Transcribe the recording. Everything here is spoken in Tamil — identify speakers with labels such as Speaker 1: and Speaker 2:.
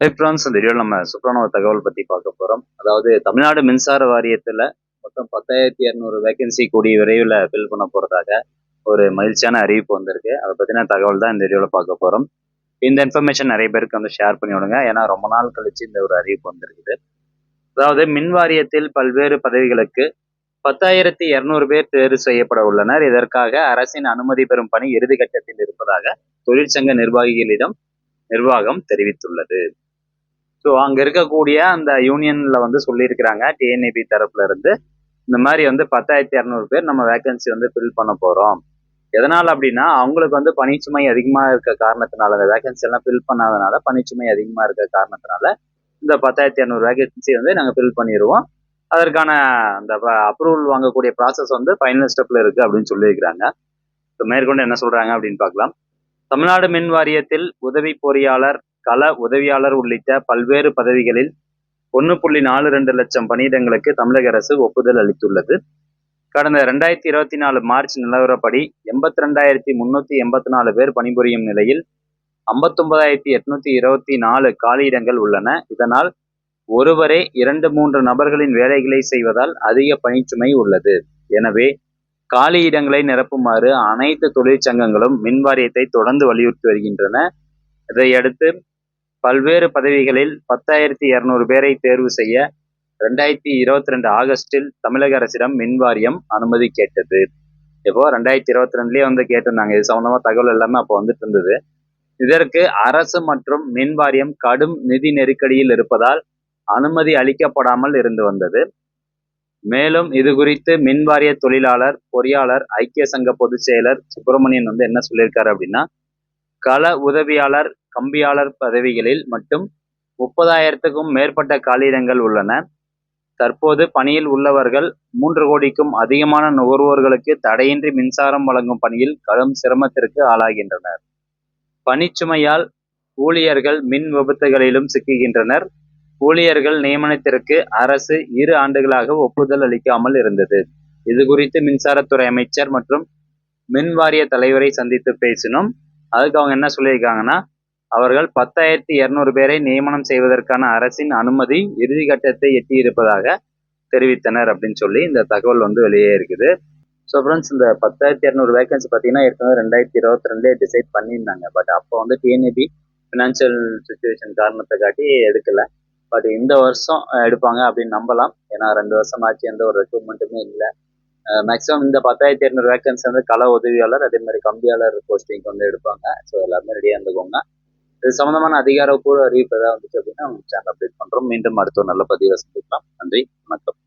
Speaker 1: எலக்ட்ரான்ஸ் இந்த வீடியோவில் நம்ம சூப்பரான ஒரு தகவல் பற்றி பார்க்க போகிறோம் அதாவது தமிழ்நாடு மின்சார வாரியத்தில் மொத்தம் பத்தாயிரத்தி இரநூறு வேகன்சி கூடிய விரைவில் ஃபில் பண்ண போகிறதாக ஒரு மகிழ்ச்சியான அறிவிப்பு வந்திருக்கு. அதை பற்றின தகவல் தான் இந்த வீடியோவில் பார்க்க போகிறோம் இந்த இன்ஃபர்மேஷன் நிறைய பேருக்கு வந்து ஷேர் பண்ணி விடுங்க. ஏன்னா ரொம்ப நாள் கழிச்சு இந்த ஒரு அறிவிப்பு வந்திருக்குது. அதாவது மின் வாரியத்தில் பல்வேறு பதவிகளுக்கு பத்தாயிரத்தி இரநூறு பேர் தேர்வு செய்யப்பட உள்ளனர். இதற்காக அரசின் அனுமதி பெறும் பணி இறுதிக்கட்டத்தில் இருப்பதாக தொழிற்சங்க நிர்வாகிகளிடம் நிர்வாகம் தெரிவித்துள்ளது. ஸோ அங்கே இருக்கக்கூடிய அந்த யூனியனில் வந்து சொல்லியிருக்கிறாங்க டிஎன்ஏபி தரப்புல இருந்து இந்த மாதிரி வந்து பத்தாயிரத்தி இரநூறு பேர் நம்ம வேகன்சி வந்து ஃபில் பண்ண போகிறோம் எதனால் அப்படின்னா அவங்களுக்கு வந்து பணிச்சுமை அதிகமாக இருக்க காரணத்தினால அந்த வேகன்சி எல்லாம் ஃபில் பண்ணாதனால பணிச்சுமை அதிகமாக இருக்க காரணத்தினால இந்த பத்தாயிரத்தி இரநூறு வேகன்சி வந்து நாங்கள் ஃபில் பண்ணிடுவோம் அதற்கான அந்த அப்ரூவல் வாங்கக்கூடிய ப்ராசஸ் வந்து ஃபைனல் ஸ்டெப்பில் இருக்குது அப்படின்னு சொல்லியிருக்கிறாங்க. ஸோ மேற்கொண்டு என்ன சொல்கிறாங்க அப்படின்னு பார்க்கலாம். தமிழ்நாடு மின் வாரியத்தில் உதவி பொறியாளர் கள உதவியாளர் உள்ளிட்ட பல்வேறு பதவிகளில் ஒன்று புள்ளி நாலு ரெண்டு லட்சம் பணியிடங்களுக்கு தமிழக அரசு ஒப்புதல் அளித்துள்ளது. கடந்த ரெண்டாயிரத்தி இருபத்தி நாலு மார்ச் நிலவரப்படி எண்பத்தி ரெண்டாயிரத்தி முன்னூற்றி எண்பத்தி நாலு பேர் பணிபுரியும் நிலையில் ஐம்பத்தொன்பதாயிரத்தி எட்நூத்தி இருபத்தி நாலு காலியிடங்கள் உள்ளன. இதனால் ஒருவரே இரண்டு மூன்று நபர்களின் வேலைகளை செய்வதால் அதிக பணிச்சுமை உள்ளது. எனவே காலியிடங்களை நிரப்புமாறு அனைத்து தொழிற்சங்கங்களும் மின் வாரியத்தை தொடர்ந்து வலியுறுத்தி வருகின்றன. இதையடுத்து பல்வேறு பதவிகளில் பத்தாயிரத்தி இரநூறு பேரை தேர்வு செய்ய ரெண்டாயிரத்தி இருபத்தி ரெண்டு ஆகஸ்டில் தமிழக அரசிடம் மின் வாரியம் அனுமதி கேட்டது. இப்போ ரெண்டாயிரத்தி இருபத்தி ரெண்டுலேயே வந்து கேட்டிருந்தாங்க. இது சம்பந்தமா தகவல் எல்லாமே அப்போ வந்துட்டு இருந்தது. இதற்கு அரசு மற்றும் மின் வாரியம் கடும் நிதி நெருக்கடியில் இருப்பதால் அனுமதி அளிக்கப்படாமல் இருந்து வந்தது. மேலும் இது குறித்து மின் வாரிய தொழிலாளர் பொறியாளர் ஐக்கிய சங்க பொதுச் செயலர் சுப்பிரமணியன் வந்து என்ன சொல்லியிருக்காரு அப்படின்னா கள உதவியாளர் கம்பியாளர் பதவிகளில் மட்டும் முப்பதாயிரத்துக்கும் மேற்பட்ட காலியிடங்கள் உள்ளன. தற்போது பணியில் உள்ளவர்கள் மூன்று கோடிக்கும் அதிகமான நுகர்வோர்களுக்கு தடையின்றி மின்சாரம் வழங்கும் பணியில் கடும் சிரமத்திற்கு ஆளாகின்றனர். பணிச்சுமையால் ஊழியர்கள் மின் விபத்துகளிலும் சிக்குகின்றனர். ஊழியர்கள் நியமனத்திற்கு அரசு இரு ஆண்டுகளாக ஒப்புதல் அளிக்காமல் இருந்தது. இது குறித்து மின்சாரத்துறை அமைச்சர் மற்றும் மின் வாரிய தலைவரை சந்தித்து பேசினோம். அதுக்கு அவங்க என்ன சொல்லியிருக்காங்கன்னா அவர்கள் பத்தாயிரத்தி இருநூறு பேரை நியமனம் செய்வதற்கான அரசின் அனுமதி இறுதி கட்டத்தை எட்டியிருப்பதாக தெரிவித்தனர் அப்படின்னு சொல்லி இந்த தகவல் வந்து வெளியே இருக்குது. ஸோ ஃப்ரெண்ட்ஸ் இந்த பத்தாயிரத்தி இரநூறு வேகன்சி பார்த்தீங்கன்னா ஏற்கனவே ரெண்டாயிரத்தி இருபத்தி ரெண்டுலேயே டிசைட் பண்ணியிருந்தாங்க. பட் அப்போ வந்து டிஎன்ஏபி ஃபினான்ஷியல் சுச்சுவேஷன் காரணத்தை காட்டி எடுக்கல. பட் இந்த வருஷம் எடுப்பாங்க அப்படின்னு நம்பலாம். ஏன்னா ரெண்டு வருஷம் ஆச்சு எந்த ஒரு ரெக்ரூட்மெண்ட்டுமே இல்லை. மேக்ஸிமம் இந்த பத்தாயிரத்தி இரநூறு வேக்கன்சி வந்து கள உதவியாளர் அதே மாதிரி கம்பியாளர் போஸ்டிங் வந்து எடுப்பாங்க. ஸோ எல்லாருமே ரெடியாக இருந்துக்கோங்க. இது சம்மந்தமான அதிகாரப்பூர்வ அறிவிப்பு ஏதாவது வந்துச்சு அப்படின்னா சேனல் அப்டேட் பண்ணுறோம் மீண்டும் அடுத்த நல்ல பதிவை சந்திக்கலாம். நன்றி வணக்கம்.